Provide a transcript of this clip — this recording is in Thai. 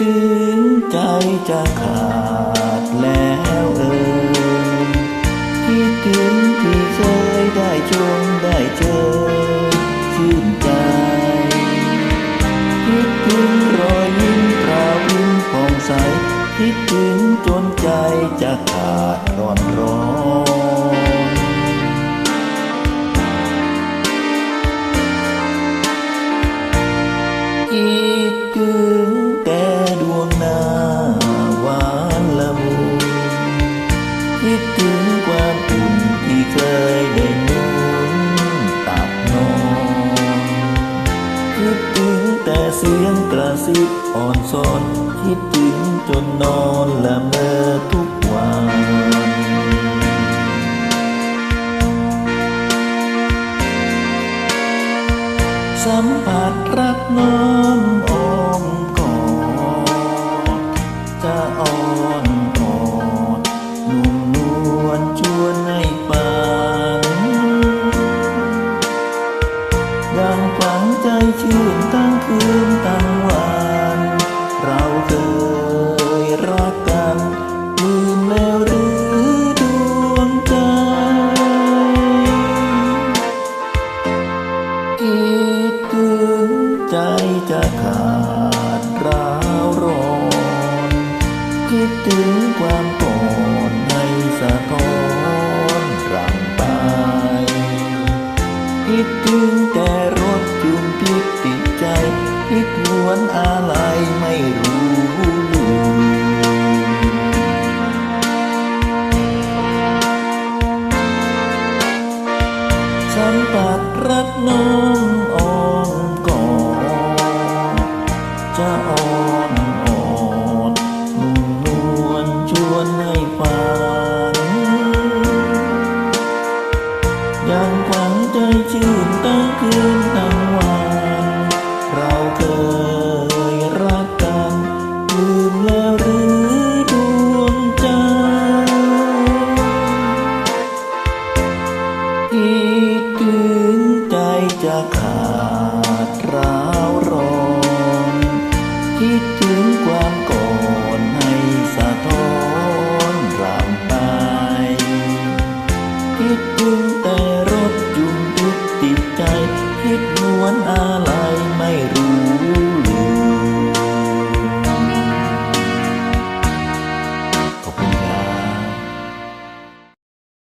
ถึงใจจะขาดแล้วเอ่ยคิดถึงที่เคยได้ชมได้เจอชื่นใจ คิดถึงรอยยิ้มปราบยิ้มผ่องใส คิดถึงจนใจจะขาดร้อนร้อนคิด ถึงแต่ดวงหน้าหวานละมุนคิดถึงความอุ่นที่เคยได้นุ่นตับนอนคิดถึงแต่เสียงกระซิบอ่อนสอนคิดถึงจนนอนละเมอทุกวัน ชื่นทั้งคืนทั้งวันเราเคยรักกันลืมแล้วหรือดวงใจคิดถึงใจจะขาดร้าวร้อนคิดถึงความก่อนให้สะท้อนร่างไปคิดถึงแต่ รถจุงพิษติดใจคิดหวนอะไรไม่รู้ลืมสัมผัสรักน้องอ่อนกอดจะอ่อนอ่อนนุ่มนวลชวนให้ฝัน ดถึงใจจะขาดร้าวร้อนคิดถึงความก่อนให้สะท้อนรำไปคิดถึงแต่รถจุ่มทุกติดใจคิดนวนอะไรไม่รู้